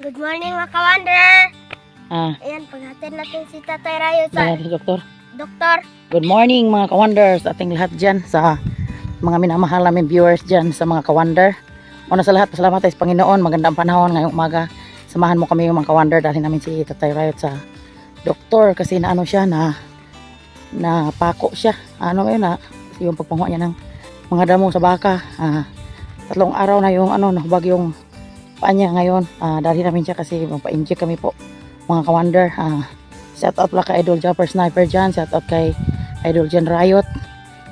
Good morning mga ka-wonder. Ah, Ayan, paghatin natin si Tatay Rayo sa dahil doktor. doktor. Good morning mga ka-wonders, ating lahat dyan sa mga minamahal namin viewers dyan sa mga ka-wonder. Una sa lahat, pasalamat tayo sa Panginoon. Magandang panahon ngayong umaga. Samahan mo kami yung mga ka-wonder dahil namin si Tatay Riot sa doktor kasi na ano siya na na pako siya. Ano yun na yung pagpanguha niya ng mga damo sa baka. Ah, tatlong araw na yung ano nahubag yung paa ngayon. Ah, dahil namin siya kasi magpa-inject kami po mga ka-wonder. Ah, Shout out pala kay Idol Jumper Sniper dyan. Shout out kay Idol Jan Riot.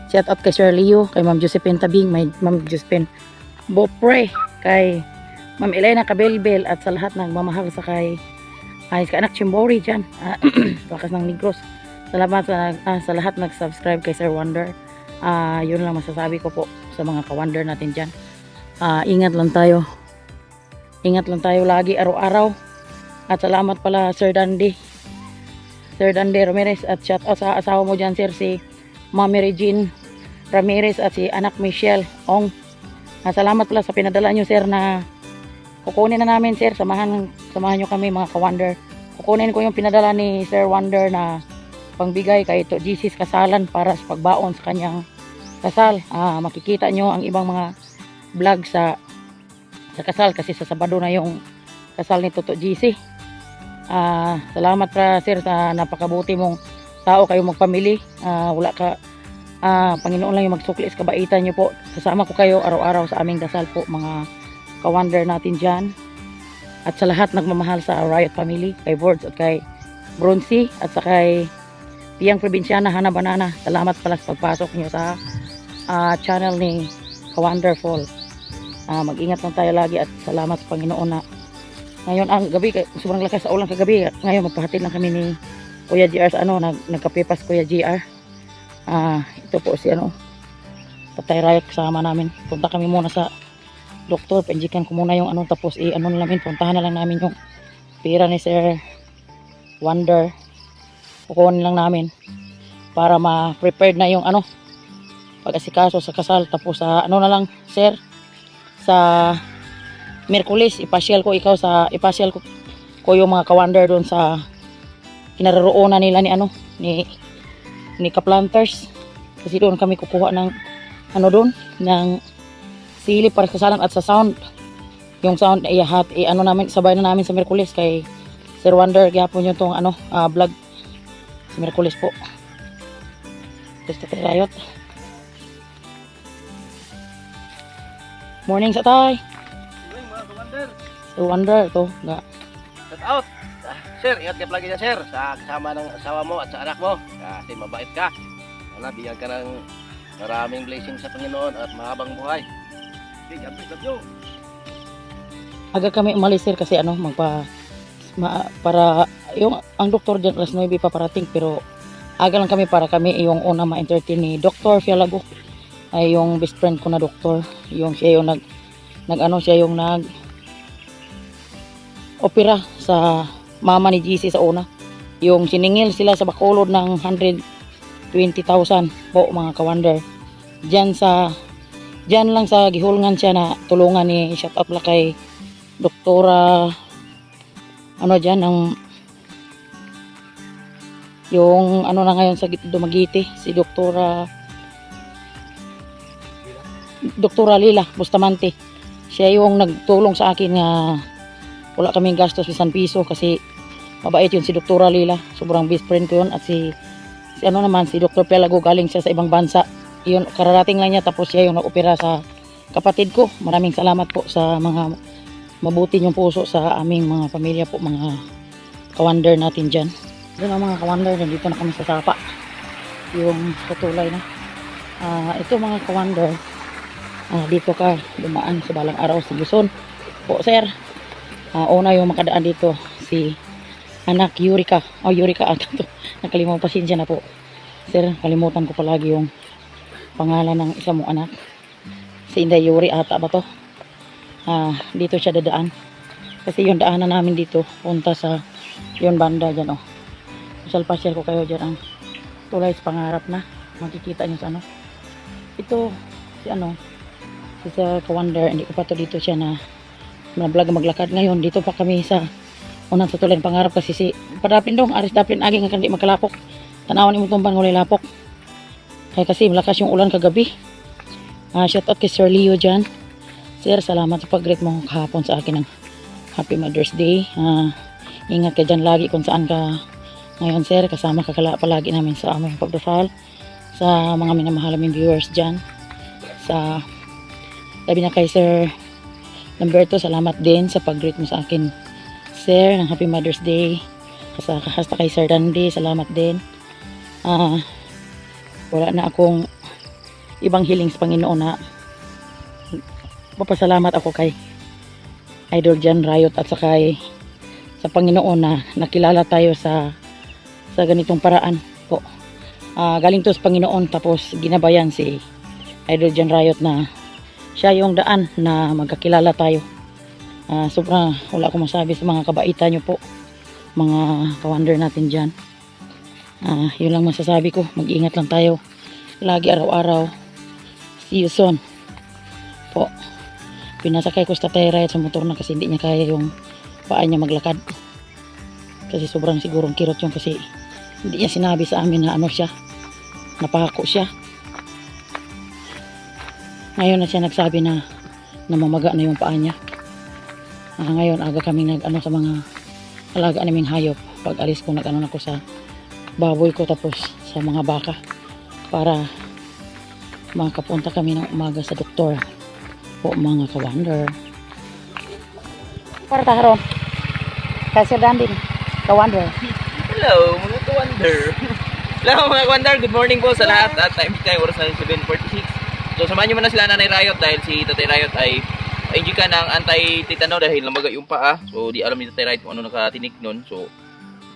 Shout out kay Sir Leo. Kay Ma'am Josephine Tabing. May Ma'am Josephine Bopre. Kay Ma'am Elena Cabelbel. At sa lahat ng mamahal sa kay ay ka anak Chimbori dyan. Bakas ng Negros. Salamat sa, ah, sa lahat nag-subscribe kay Sir Wonder. Ah, yun lang masasabi ko po sa mga ka-wonder natin dyan. Ah, ingat lang tayo. Ingat lang tayo lagi araw-araw. At salamat pala Sir Dandy Sir Dande Ramirez at shout out sa asawa mo dyan sir si Mami Regine Ramirez at si anak Michelle Ong. Ah, salamat pala sa pinadala nyo sir na kukunin na namin sir. Samahan, samahan nyo kami mga ka-wonder. Kukunin ko yung pinadala ni Sir Wonder na pangbigay kay to Jesus kasalan para sa pagbaon sa kanyang kasal. Ah, makikita nyo ang ibang mga vlog sa sa kasal kasi sa Sabado na yung kasal ni Toto GC. Ah, salamat pa sir sa napakabuti mong tao kayo magpamili. Ah, wala ka ah, Panginoon lang yung magsukli sa kabaitan niyo po. Kasama ko kayo araw-araw sa aming dasal po mga ka-wonder natin diyan. At sa lahat nagmamahal sa Riot Family, kay Boards at kay Bronzy at sa kay Piyang Probinsyana Hana Banana. Salamat pala sa pagpasok niyo sa ah, channel ni Ka-Wonderful. Ah, mag-ingat lang tayo lagi at salamat sa Panginoon na ngayon ang gabi, sobrang lakas sa ulan kagabi. Ngayon magpahatid lang kami ni Kuya GR sa ano, nag, nagkapipas Kuya GR. Ah, ito po si ano, Tatay Rayat kasama namin. Punta kami muna sa doktor, penjikan ko muna yung ano, tapos i ano na namin, puntahan na lang namin yung pira ni Sir Wonder. Kukunin lang namin para ma-prepared na yung ano, pag-asikaso sa kasal. Tapos sa ano na lang, Sir, sa Merkulis, ipasyal ko ikaw sa ipasyal ko, ko yung mga kawander doon sa kinaroroonan nila ni ano ni ni Kaplanters. Kasi doon kami kukuha ng ano doon ng sili para sa salam at sa sound. Yung sound ay hat eh, ano namin sabay na namin sa Merkulis kay Sir Wonder gyapon yung tong ano ah, vlog sa Merkulis po. Gusto tayo riot Morning sa tay Morning mga commander. Sir Wonder ito nga Shout out. Ah, sir, ingat ka lagi dyan sir sa kasama ng asawa mo at sa anak mo. Kasi mabait ka. Wala, bigyan ka ng maraming blessing sa Panginoon at mahabang buhay. Okay, God bless you. aga kami umalis sir kasi ano magpa ma, para yung ang doktor dyan alas 9 pa parating pero aga lang kami para kami yung una ma-entertain ni Dr. Fialago ay yung best friend ko na doktor. Yung siya yung nag nag ano siya yung nag opera sa mama ni GC sa una. Yung siningil sila sa Bacolod ng 120,000 po mga kawander dyan sa dyan lang sa gihulngan siya na tulungan ni shout out la kay doktora ano dyan ang yung ano na ngayon sa Git- Dumaguete si doktora doktora Lila Bustamante siya yung nagtulong sa akin nga wala kaming gastos isang piso kasi mabait yun si doktora Lila sobrang best friend ko yun at si si ano naman si Dr. Pelago galing siya sa ibang bansa yun kararating lang niya tapos siya yung nag-opera sa kapatid ko maraming salamat po sa mga mabuti yung puso sa aming mga pamilya po, mga kawander natin dyan. Doon ang mga kawander, nandito na kami sa sapa. Yung katulay na. Ah, ito mga kawander, ah, dito ka dumaan sa balang araw sa Luzon. Po sir, Ah, una yung makadaan dito, si anak Yurika. Oh, Yurika ata to. Nakalimutan, pasensya na po. Sir, kalimutan ko palagi yung pangalan ng isa mong anak. Si Inday Yuri ata ba to? ah, dito siya dadaan. Kasi yung daanan namin dito, punta sa yung banda dyan, oh. Pasyal-pasyal ko kayo dyan ang tulay sa pangarap na. Makikita nyo sa ano. Ito, si ano, si Sir Kawander, hindi ko pa to dito siya na vlog maglakad ngayon. Dito pa kami sa unang tutulan pangarap kasi si Padapin dong, aris dapin agi nga kandi magkalapok. Tanawan imo tumban ngulay lapok. Kaya kasi malakas yung ulan kagabi. Ah, shout out kay Sir Leo dyan. Sir, salamat sa pag-greet mo kahapon sa akin ng Happy Mother's Day. Ah, ingat ka dyan lagi kung saan ka ngayon, sir. Kasama ka kala palagi namin sa aming pagdasal. Sa mga minamahal naming viewers dyan. Sa sabi na kay Sir Lamberto, salamat din sa pag-greet mo sa akin. Sir, ng Happy Mother's Day. Hasta, hasta kay Sir Dandy, salamat din. Ah, wala na akong ibang hiling sa Panginoon na papasalamat ako kay Idol Jan Riot at sa kay sa Panginoon na nakilala tayo sa sa ganitong paraan po. Ah, galing to sa Panginoon tapos ginabayan si Idol Jan Riot na siya yung daan na magkakilala tayo. Ah, sobrang wala akong masabi sa mga kabaitan nyo po. Mga kawander natin dyan. Ah, yun lang masasabi ko. Mag-ingat lang tayo. Lagi araw-araw. See you soon. Po. Pinasakay ko sa tatay Riot sa motor na kasi hindi niya kaya yung paa niya maglakad. Kasi sobrang sigurong kirot yung kasi hindi niya sinabi sa amin na ano siya. Napako siya. Ngayon na siya nagsabi na namamaga na yung paa niya. Ah, ngayon aga kami nag ano sa mga alaga naming hayop. Pag alis ko nag ano ako sa baboy ko tapos sa mga baka para makapunta kami ng umaga sa doktor po mga kawander. Para taharon. Kasi dandin. Kawander. Hello, mga ka-wonder. Hello, mga ka-wonder. Good morning po sa lahat. At time tayo, oras na 7.46. So, samahan nyo muna sila Nanay Riot dahil si Tatay Riot ay ay ka ng anti-tetano dahil namaga yung paa. So, di alam ni Tatay Riot kung ano nakatinik nun. So,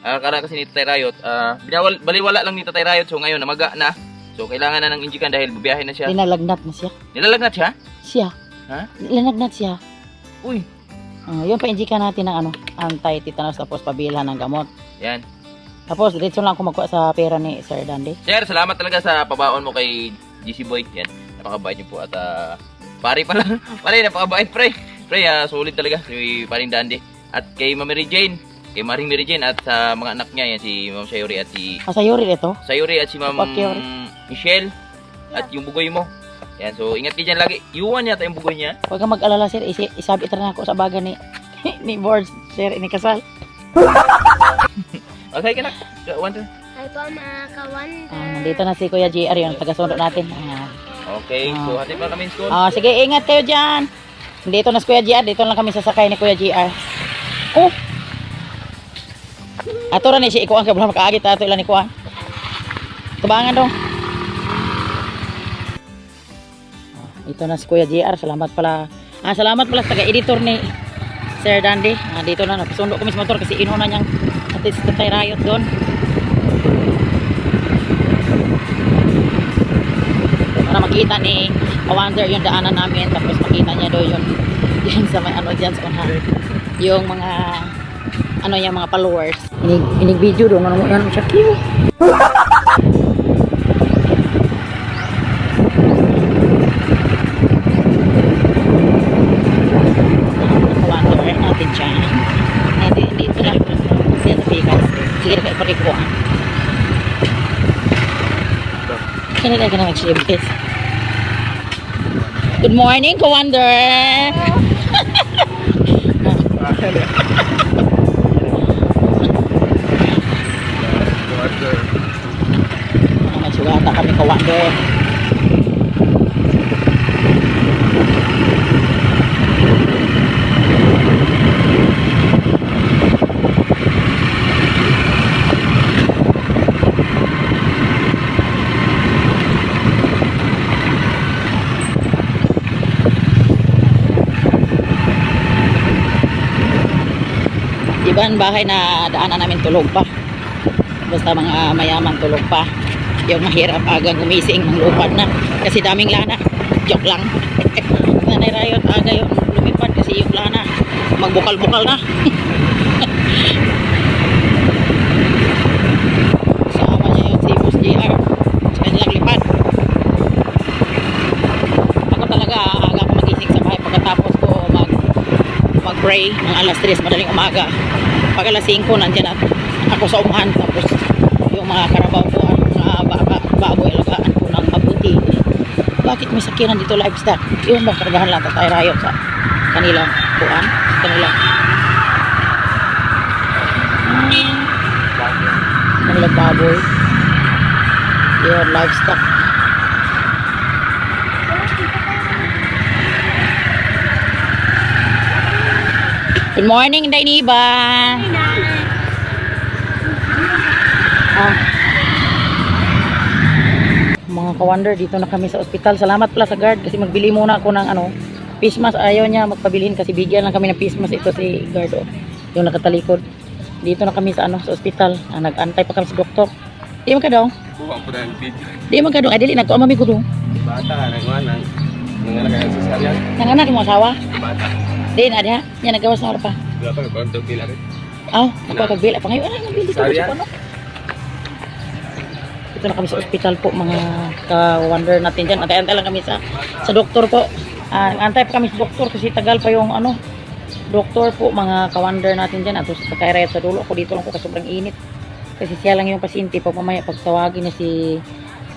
akala kasi ni Tatay Riot, binawal, baliwala lang ni Tatay Riot. So, ngayon namaga na. So, kailangan na ng injikan dahil bubiyahe na siya. Dinalagnat na siya. Nilalagnat siya? Siya. Ha? Linagnat siya. Uy, Uh, yun pa-indikan natin ng ano, anti-tetanus tapos pabilhan ng gamot. yan. Tapos diretso lang ako magkuha sa pera ni Sir Dandy. Sir, salamat talaga sa pabaon mo kay GC Boy. Yan, napakabait niyo po at ah, pare pala. pare, napakabait pre. Pre, ah, solid talaga si paring Dandy. At kay Mary Jane, kay Maring Mary Jane at sa mga anak niya yan si Ma'am Sayuri at si Masayuri ito. Sayuri at si Ma'am. Michelle at yung bugoy mo. Yan, so ingat ka dyan lagi. Iwan yata yung bugoy niya. Huwag kang mag-alala sir, isi isabi ito na ako sa baga ni ni Board sir ini kasal. Okay ka na. One, two. Hi po mga kawander. Ah, nandito na si Kuya JR yung taga-sundo natin. Ah, Okay, so hati pa kami school. ah, sige, ingat kayo diyan. Dito na si Kuya JR, dito lang kami sasakay ni Kuya JR. Oh. Ato ra ni si Ikuan kay bulan makaagit ato ilan ni Kuan. Tubangan dong. Ah, Ito na si Kuya JR. Salamat pala. Ah, salamat pala sa taga-editor ni Sir Dandy. Ah, dito na napasundo kami sa motor kasi inuna niyang atis sa tayo riot doon. Para makita ni Kawander yung daanan namin tapos makita niya doon yung yun sa may ano dyan sa unahan. Yung mga ano yung mga followers. Inig, inig video doon. Ano mo yan? Siya cute. Kawander natin siya. Hindi, dito lang. Siya sa Pikas. Sige na kayo pakikuha. Kaya na ka na mag-showbiz. Good morning, Kawander! May sugata kami Kawander. Iba ang bahay na daanan namin tulog pa. Basta mga mayaman tulog pa. Yung mahirap agang gumising ng lupad na. Kasi daming lana. Joke lang. Nanay Rayot aga yung lumipad kasi yung lana. Magbukal-bukal na. Sama niya yung si Boss JR. Sa kanilang talaga aga magising sa bahay pagkatapos ko mag mag pray, mga alas 3 madaling umaga. Pag alas 5, nandyan at ako sa umahan. Tapos yung mga karabaw ko, ang mga baka, baboy, alagaan ko ng mabuti. Bakit may sakinan dito livestock? Yun bang lang tayo rayo sa kanilang kuan? Kanilang Hmm. kanilang baboy. Yun, livestock. Good morning, Dainiba. Ah. Mga ka-wonder, dito na kami sa ospital. Salamat pala sa guard kasi magbili muna ako ng ano, face mask. Ayaw niya magpabilihin kasi bigyan lang kami ng face mask. Ito si guard, oh. Yung nakatalikod. Dito na kami sa ano, sa ospital. Ah, nag-antay pa kami sa doktor. Di man ka daw? Po na yung video. Di man ka daw? Ay, dili, nagtuamami ko daw. Bata, nagwanan. Nanganak kayo sa saryan. Nanganak mo asawa? Bata. Di, na diha. Yan, nagawas na pa. Wala pa, nagkwantong pila rin. Aw, ako kagbila pa ngayon. Ay, nabili ko sa ah. ano. Dito na kami sa ospital po, mga ka-wonder natin dyan. Antay-antay lang kami sa sa doktor po. Ah, antay pa kami sa doktor kasi tagal pa yung ano, doktor po, mga ka-wonder natin dyan. At sa kaya sa dulo ko, dito lang po kasi sobrang init. Kasi siya lang yung pasyente. Pag mamaya, pag tawagin niya si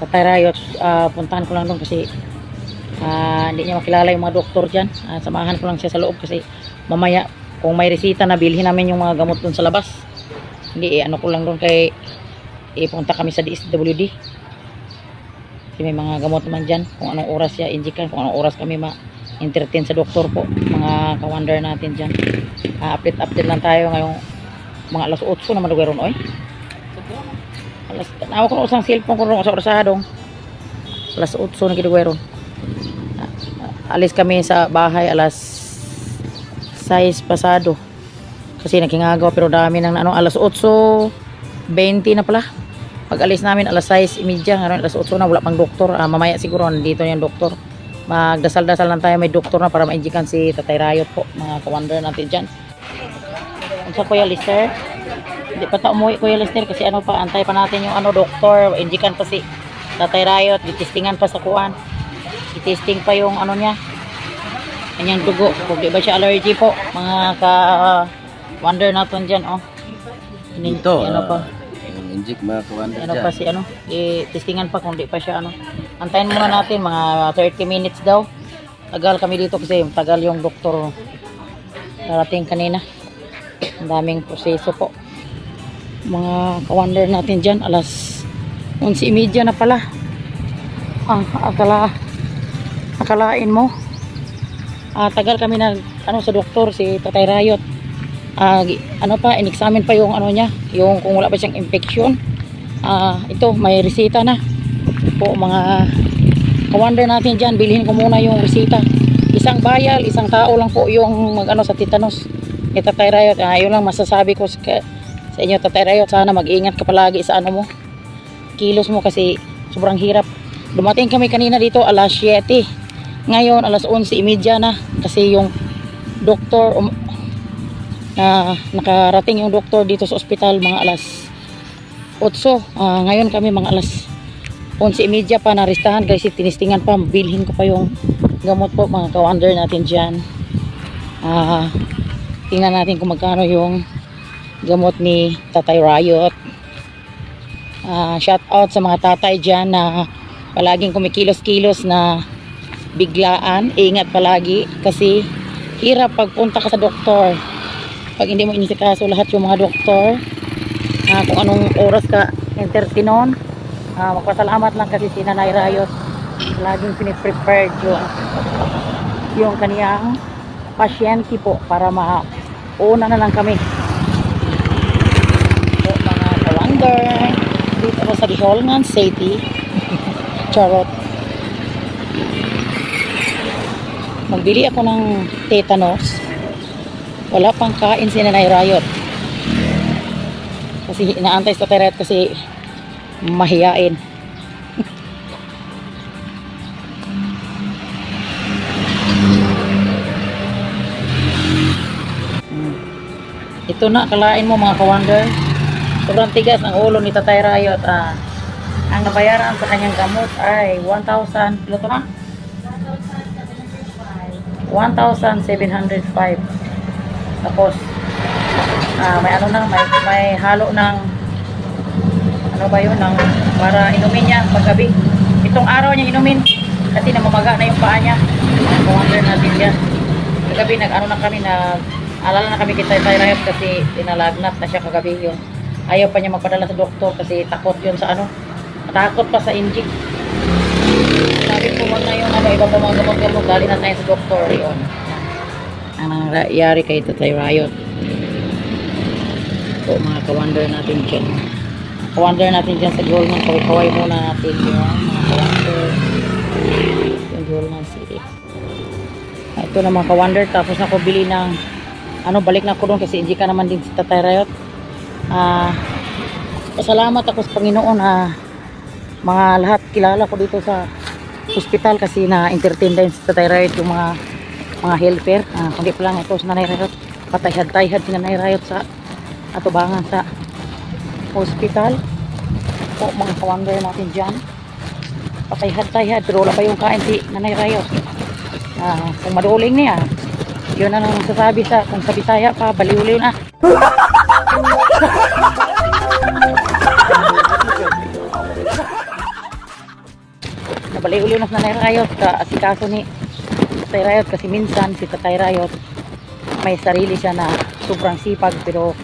Tatay Rayot, ah, puntahan ko lang doon kasi ah, hindi niya makilala yung mga doktor dyan. Ah, samahan ko lang siya sa loob kasi mamaya kung may resita na bilhin namin yung mga gamot doon sa labas. Hindi, eh, ano ko lang doon kay ipunta kami sa DSWD. Kasi may mga gamot naman dyan. Kung anong oras siya indikan, kung anong oras kami ma-entertain sa doktor po. Mga ka-wonder natin dyan. Ah, update-update lang tayo ngayong mga alas 8 naman lugar ron, oy. Alas, nawa ko na usang cellphone ko ron sa orasadong. Alas 8 na gidugar ron. Alis kami sa bahay alas 6 pasado. Kasi nagkingagaw pero dami ng ano, alas 8.20 na pala. Pag alis namin alas 6.30, ngayon alas 8 na, wala pang doktor. Ah, mamaya siguro nandito yung doktor. Magdasal-dasal lang tayo may doktor na para mainjikan si Tatay Rayot po, mga kawander natin dyan. Ano sa Kuya Lister? Hindi pa ta umuwi Kuya Lister kasi ano pa, antay pa natin yung ano doktor, injikan pa si Tatay Rayot, ditestingan pa sa kuan. Itesting pa yung ano niya, kanyang dugo. Kung di ba siya allergy po, mga ka wonder natin dyan, oh. Ini, ano pa, Injik mga kawander ano pa si ano, i-testingan pa kung di pa siya ano. Antayin muna natin, mga 30 minutes daw. Tagal kami dito kasi tagal yung doktor darating kanina. Ang daming proseso po. Mga ka-wonder natin dyan, alas 11.30 na pala. Ah, akala, akalain mo. Ah, tagal kami nag ano sa doktor si Tatay Rayot. Gi- ano pa in-examine pa yung ano niya, yung kung wala pa siyang infection. Ah, ito may resita na. Po mga ka-wonder natin diyan, bilhin ko muna yung resita. Isang bayal, isang tao lang po yung mag ano sa tetanus. Ni Tatay Rayot. Ah, yun lang masasabi ko sa, sa inyo Tatay Rayot, sana mag-ingat ka palagi sa ano mo. Kilos mo kasi sobrang hirap. Dumating kami kanina dito alas 7. Ngayon, alas 11.30 na kasi yung doktor um, na nakarating yung doktor dito sa ospital mga alas 8. Ah, ngayon kami mga alas 11.30 pa naristahan kasi tinistingan pa, bilhin ko pa yung gamot po mga ka-wonder natin dyan. Ah, tingnan natin kung magkano yung gamot ni Tatay Riot. Ah, shout out sa mga tatay dyan na palaging kumikilos-kilos na biglaan, ingat palagi kasi hirap pagpunta ka sa doktor. Pag hindi mo inisikaso lahat yung mga doktor ah, kung anong oras ka entertainon ah, magpasalamat lang kasi si Nanay Rayos. Laging piniprepared yung yung kaniyang pasyente po para mauna na lang kami. So, mga ka-wonder dito ako sa Diholngan City. Charot magbili ako ng tetanus. Wala pang kain si Nanay Rayot kasi inaantay sa Teret kasi mahiyain. Ito na kalain mo mga kawander. Sobrang tigas ang ulo ni Tatay Rayot ah, ang nabayaran sa kanyang gamot ay 1,000 kilo to na 1,705 Tapos, ah, may ano na, may, may halo ng, ano ba yun, ng, para inumin niya paggabi. Itong araw niya inumin, kasi namamaga na yung paa niya. Kawander natin yan. Kagabi, nag-ano na kami, nag, alala na kami kita tayo kasi inalagnat na siya kagabi yun. Ayaw pa niya magpadala sa doktor kasi takot yun sa ano, takot pa sa inject. Sabi ko, wag na yung ano, iba pa mga gamot-gamot, dali na tayo sa doktor yun. Ang nangyari kay Tatay Riot. So, mga kawander natin dyan. Kawander natin dyan sa Goldman. Kaway-kaway muna natin yung mga kawander. Yung Goldman City. Ito na mga kawander. Tapos na ko bili ng ano, balik na ako doon kasi hindi ka naman din si Tatay Riot. Ah, pasalamat ako sa Panginoon ah, mga lahat kilala ko dito sa hospital kasi na-entertain din si Tatay yung mga mga helper. Ah, kundi pa lang ito si Nanay Riot. Patayhad-tayhad si Nanay Riot sa atubangan sa hospital. Po, mga kawander natin dyan. Patayhad-tayhad. Pero wala pa yung kain si Nanay Riot. Ah, kung maduling niya, yun na nang sasabi sa, kung sa Bisaya pa, baliw-liw na. Nabaliw-liw na sa Nanay Riot ka asikaso ni Tatay Riot kasi minsan si Tatay Riot may sarili siya na sobrang sipag pero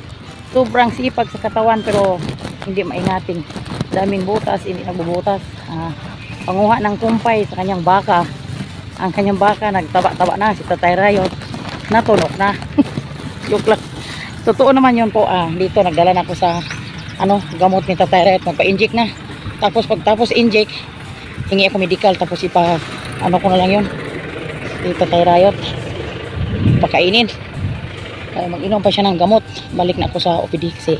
sobrang sipag sa katawan pero hindi maingating. Daming butas, hindi nagbubutas. Ah, panguha ng kumpay sa kanyang baka. Ang kanyang baka nagtaba-taba na si Tatay Riot natunog na. Joke lang. Totoo naman yun po. Ah, dito nagdala na ako sa ano gamot ni Tatay Riot magpa-inject na. Tapos pagtapos inject hingi ako medical tapos ipa ano ko na lang yun. Si Tatay Riot. Pakainin. Kaya mag-inom pa siya ng gamot. Balik na ako sa OPD kasi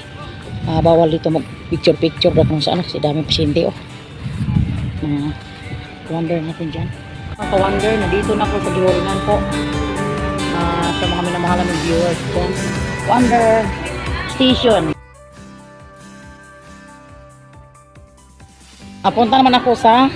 ah, bawal dito mag picture picture daw kung saan kasi daming pasyente oh. Mga wonder natin dyan. Mga ka-wonder nandito na ako sa Gihoringan po. Ah, sa mga minamahal ng viewers dyan Wonder Station Apunta naman ako sa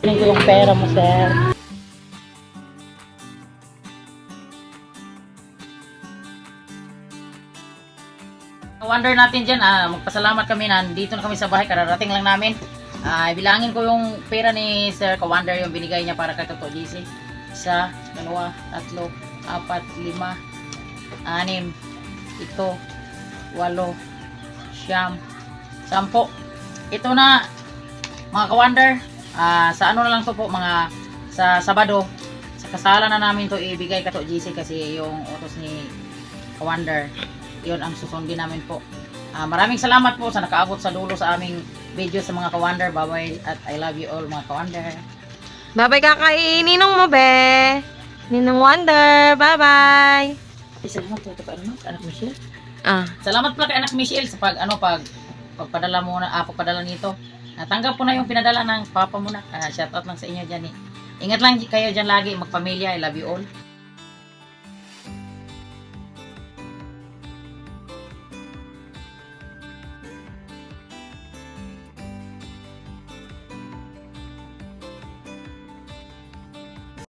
Kunin yung pera mo, sir. Wonder natin dyan, ah, magpasalamat kami na dito na kami sa bahay, kararating lang namin. Ah, bilangin ko yung pera ni Sir Kawander yung binigay niya para kay Toto DC. Isa, dalawa, tatlo, apat, lima, anim, ito, walo, siyam, sampo. Ito na, mga Kawander, ah, sa ano na lang to po, mga sa Sabado, sa kasala na namin to ibigay ka to GC kasi yung utos ni Kawander yun ang susundin namin po. Ah, maraming salamat po sa nakaabot sa dulo sa aming video sa mga kawander. Bye-bye at I love you all mga kawander. Babay kakain. Ninong mo, be. Ninong Wonder. Bye-bye. Ay, salamat po ito pa ano, anak Michelle. Ah. Salamat pala kay anak Michelle sa pag ano pag pagpadala mo na ah, pagpadala nito. Natanggap ko na yung pinadala ng papa mo na. Ah, shout out lang sa inyo diyan eh. Ingat lang kayo diyan lagi magpamilya. I love you all.